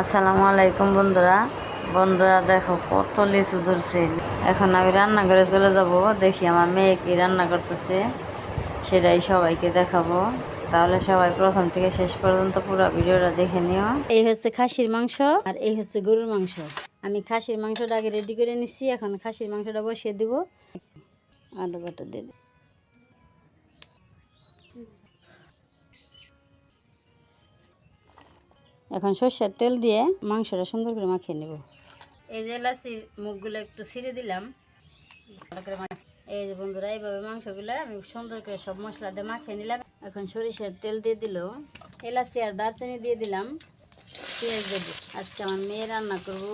আসসালামু আলাইকুম বন্ধুরা। বন্ধুরা দেখো কত লিচু ধরছে। এখন আমি রান্নাঘরে চলে যাব। দেখি আমার মেয়ে কি রান্না করতেছে। সেটাই সবাইকে দেখাবো। তাহলে সবাই প্রথম থেকে শেষ পর্যন্ত পুরো ভিডিওটা দেখে নিও। এই হচ্ছে খাসির মাংস আর এই হচ্ছে গরুর মাংস। আমি খাসির মাংসটা আগে রেডি করে নিছি। এখন খাসির মাংসটা বসিয়ে দিব। আদা বাটা দিয়ে এখন সর্ষের তেল দিয়ে মাংসটা সুন্দর করে মাখিয়ে নেব। এই যে এলাচির মুখগুলো একটু ছিঁড়ে দিলাম। এই যে বন্ধুরা, এইভাবে মাংসগুলো আমি সুন্দর করে সব মশলা দিয়ে মাখিয়ে নিলাম। এখন সরিষার তেল দিয়ে দিল। এলাচি আর দারচিনি দিয়ে দিলাম। পেঁয়াজ দেব আজকে আমার মেয়ে রান্না করব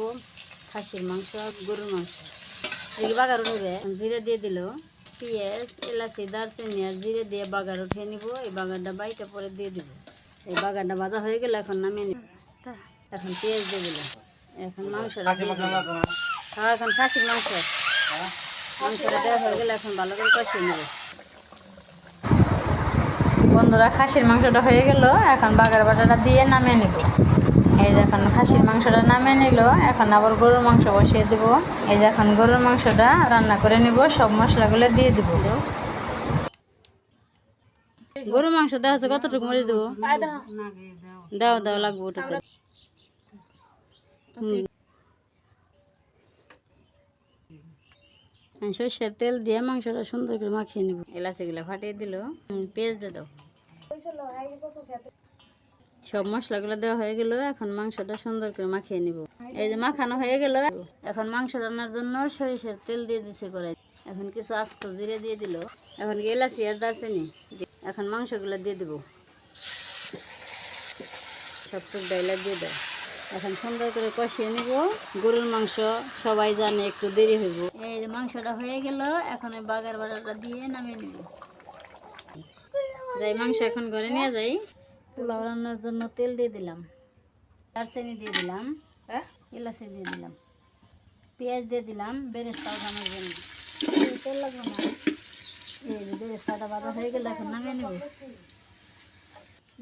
খাসির মাংস, গরুর মাংস। এই বাগার উঠবে। জিরে দিয়ে দিল। পেঁয়াজ, এলাচি, দারচিনি আর জিরে দিয়ে বাগার উঠিয়ে নিব। এই বাগারটা বাইটা পরে দিয়ে দিব। এই বাগারটা ভাজা হয়ে গেলে এখন নামিয়ে নিব। এখন পেঁয়াজ দিলাম। এখন দিলাম। হ্যাঁ এখন খাসির মাংস। মাংসটা দেওয়া হয়ে গেলে এখন ভালো করে কষিয়ে নেব। বন্ধুরা খাসির মাংসটা হয়ে গেল। এখন বাগার বাটাটা দিয়ে নামিয়ে নেব। এই যে এখন খাসির মাংসটা নামিয়ে নিল। এখন আবার গরুর মাংস বসিয়ে দেব। এই যে এখন গরুর মাংসটা রান্না করে নিব। সব মশলাগুলো দিয়ে দিব। গরুর মাংস দেওয়া হচ্ছে কতটুকু? মরে দেবো? দাও দাও লাগবো ওটুকু সর্ষের তেল দিয়ে মাংসটা সুন্দর করে মাখিয়ে নেব। এলাচিগুলো ফাটিয়ে দিল। পেঁয়াজ দিয়ে দাও। সব মশলাগুলো দেওয়া হয়ে গেল এখন মাংসটা সুন্দর করে মাখিয়ে নিব। এই যে মাখানো হয়ে গেল এখন মাংস রান্নার জন্য সরিষার তেল দিয়ে দিছে করে এখন কিছু আস্ত জিরে দিয়ে দিল। এখন কি এলাচি আর দারচিনি এখন মাংসগুলো দিয়ে দেবো। সব ডাইলা দিয়ে দাও। এখন সুন্দর করে কষিয়ে নিব। গরুর মাংস সবাই জানে একটু দেরি হইব। এই মাংসটা হয়ে গেল এখন ওই বাগার বাটাটা দিয়ে নামিয়ে নিব। যাই মাংস এখন ঘরে নিয়ে যাই। পোলাও রান্নার জন্য তেল দিয়ে দিলাম। দারচিনি দিয়ে দিলাম। এলাচি দিয়ে দিলাম। পেঁয়াজ দিয়ে দিলাম। বেরেস্তা ওঠানোর জন্য। তেল লাগবে না। এই যে বেরেস্তাটা বাঁধা হয়ে গেলে এখন নামিয়ে নেব।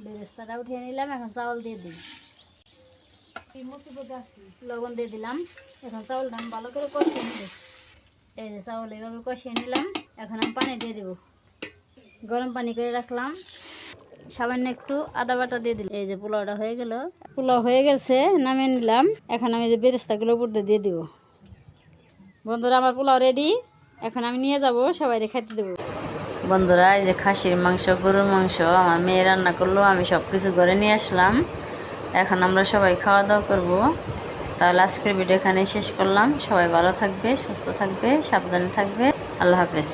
বেরেস্তাটা উঠিয়ে নিলাম এখন চাউল দিয়ে দিই। লবণ দিয়ে দিলাম। এখন চাউলটা আমি ভালো করে কষিয়ে নেব। এই যে চাউল এইভাবে কষিয়ে নিলাম। এখন আমি পানি দিয়ে দেবো। গরম পানি করে রাখলাম। সামান্য একটু আদা বাটা দিয়ে দিলাম। এই যে পোলাওটা হয়ে গেল। পোলাও হয়ে গেছে, নামিয়ে নিলাম। এখন আমি যে বেরেস্তাগুলো উপর দিয়ে দিয়ে দিব। বন্ধুরা, আমার পোলাও রেডি এখন আমি নিয়ে যাব সবাই খাইতে দেবো। বন্ধুরা, এই যে খাসির মাংস, গরুর মাংস, আমার মেয়ে রান্না করল, আমি সব কিছু ঘরে নিয়ে আসলাম। এখন আমরা সবাই খাওয়া দাওয়া করব। তাহলে আজকের ভিডিও এখানে শেষ করলাম। সবাই ভালো থাকবে, সুস্থ থাকবে, সাবধানে থাকবে। আল্লাহ হাফেজ।